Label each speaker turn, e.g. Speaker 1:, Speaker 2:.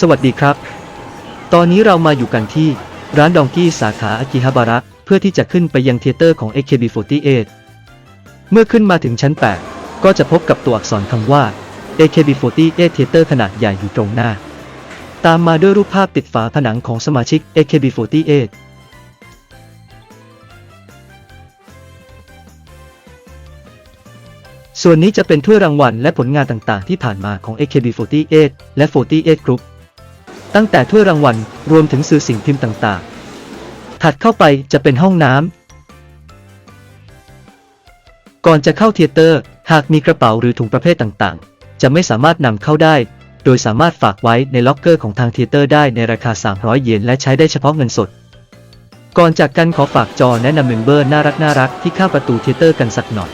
Speaker 1: สวัสดีครับ ตอนนี้เรามาอยู่กันที่ร้านดองกี้สาขาอากิฮาบาระ เพื่อที่จะขึ้นไปยังเทเตอร์ของ AKB48 เมื่อขึ้นมาถึงชั้น 8 ก็จะพบกับตัวอักษรคำว่า AKB48 Theater ขนาดใหญ่อยู่ตรงหน้า ตามมาด้วยรูปภาพติดฝาผนังของสมาชิก AKB48 ส่วนนี้จะเป็นถ้วยรางวัลและผลงานต่างๆ ที่ผ่านมาของ AKB48 และ 48 Group ตั้งแต่ถ้วยรางวัลรวมถึงสื่อสิ่งพิมพ์ต่างๆ ถัดเข้าไปจะเป็นห้องน้ำ ก่อนจะเข้าเทเตอร์ หากมีกระเป๋าหรือถุงประเภทต่างๆ จะไม่สามารถนำเข้าได้ โดยสามารถฝากไว้ในล็อกเกอร์ของทางเทเตอร์ได้ในราคา 300 เยนและใช้ได้เฉพาะเงินสด ก่อนจากกันขอฝากจอแนะนำเมมเบอร์น่ารักน่ารักที่ข้าประตูเทเตอร์กันสักหน่อย